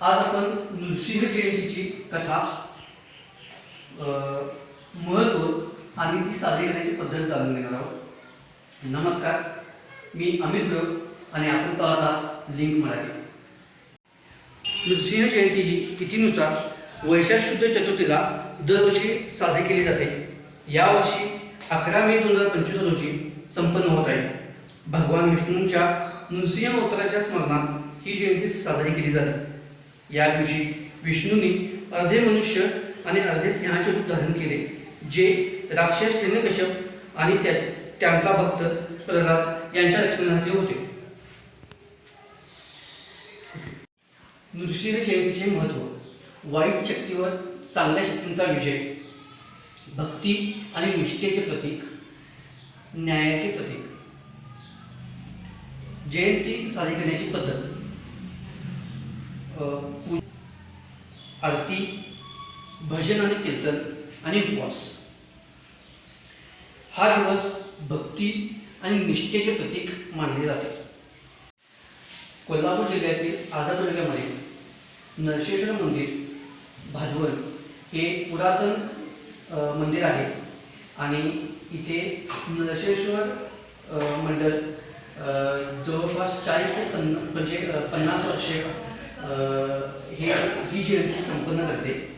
आज आपण नृसिंह जयंतीची कथा महत्त्व आणि ती साजरी करण्याची पद्धत जाणून घेणार आहोत. नमस्कार मी अमित गुरव आणि आपण पाहता लिंक मराठी. नृसिंह जयंती ही तिथीनुसार वैशाख शुद्ध चतुर्थीला दरवर्षी साजरी केली जाते. यावर्षी अकरा मे दोन हजार पंचवीस रोजी संपन्न होत आहे. भगवान विष्णूंच्या नृसिंह अवताराच्या स्मरणात ही जयंती साजरी केली जाते. या दिवशी विष्णूंनी अर्धे मनुष्य आणि अर्धे सिंहाचे रूप धारण केले जे राक्षस हिरण्यकश्यप आणि त्या त्यांचा भक्त प्रल्हाद यांच्या रक्षणासाठी होते. नृसिंह जयंतीचे महत्त्व वाईट शक्तीवर चांगल्या शक्तींचा विजय भक्ती आणि निष्ठेचे प्रतीक न्यायाचे प्रतीक. जयंती साजरी करण्याची पद्धत. आरती भजन आणि कीर्तन आणि उपवास. हा दिवस भक्ती आणि निष्ठेचे प्रतीक मानले जाते. कोल्हापूर जिल्ह्यातील आझाद तालुक्यामध्ये नरसेश्वर मंदिर भादवन हे पुरातन मंदिर आहे आणि इथे नरसेश्वर मंडळ जवळपास चाळीस ते पन्ना म्हणजे पन्नास वर्षे हे ही जयंती संपन्न करते